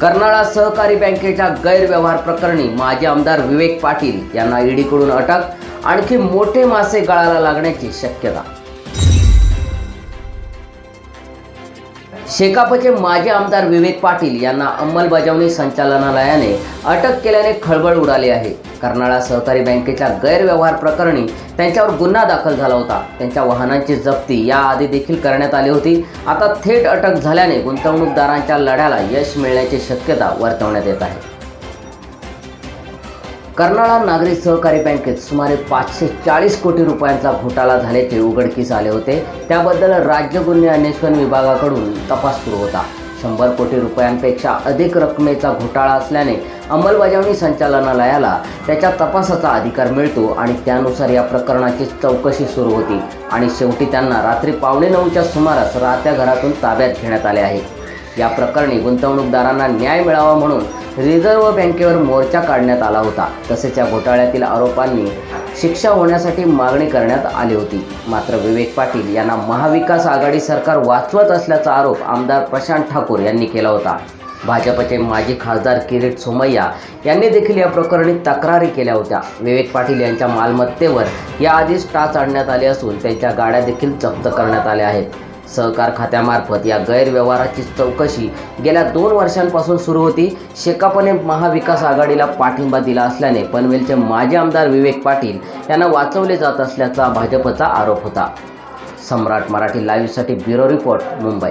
कर्नाळा सहकारी बँकेच्या गैरव्यवहार प्रकरणी माजी आमदार विवेक पाटील यांना ईडीकडून अटक आणखी मोठे मासे गळाला लागण्याची शक्यता. शेकापचे माजी आमदार विवेक पाटील यांना अंमलबजावणी संचालनालयाने अटक केल्याने खळबळ उडाली आहे. कर्नाळा सहकारी बँकेच्या गैरव्यवहार प्रकरणी त्यांच्यावर गुन्हा दाखल झाला होता. त्यांच्या वाहनांची जप्ती याआधी देखील करण्यात आली होती. आता थेट अटक झाल्याने गुंतवणूकदारांच्या लढ्याला यश मिळण्याची शक्यता वर्तवण्यात येत आहे. कर्नाळा नागरी सहकारी बँकेत सुमारे पाचशे चाळीस कोटी रुपयांचा घोटाळा झाल्याचे उघडकीस आले होते. त्याबद्दल राज्य गुन्हे अन्वेषण विभागाकडून तपास सुरू होता. शंभर कोटी रुपयांपेक्षा अधिक रकमेचा घोटाळा असल्याने अंमलबजावणी संचालनालयाला त्याच्या तपासाचा अधिकार मिळतो आणि त्यानुसार या प्रकरणाची चौकशी सुरू होती. आणि शेवटी त्यांना रात्री पावणे नऊच्या सुमारास राहत्या घरातून ताब्यात घेण्यात आले आहे. या प्रकरणी गुंतवणूकदारांना न्याय मिळावा म्हणून रिझर्व्ह बँकेवर मोर्चा काढण्यात आला होता. तसेच या घोटाळ्यातील आरोपांनी शिक्षा होण्यासाठी मागणी करण्यात आली होती. मात्र विवेक पाटील यांना महाविकास आघाडी सरकार वाचवत असल्याचा आरोप आमदार प्रशांत ठाकूर यांनी केला होता. भाजपचे माजी खासदार किरीट सोमय्या यांनी देखील या प्रकरणी तक्रारी केल्या होत्या. विवेक पाटील यांच्या मालमत्तेवर याआधीच टाच आणण्यात आली असून त्यांच्या गाड्या देखील जप्त करण्यात आल्या आहेत. सहकार खात्यामार्फत या गैरव्यवहाराची चौकशी गेल्या दोन वर्षांपासून सुरू होती. शेकापने महाविकास आघाडीला पाठिंबा दिला असल्याने पनवेलचे माजी आमदार विवेक पाटील यांना वाचवले जात असल्याचा भाजपचा आरोप होता. सम्राट मराठी लाईव्हसाठी ब्युरो रिपोर्ट मुंबई.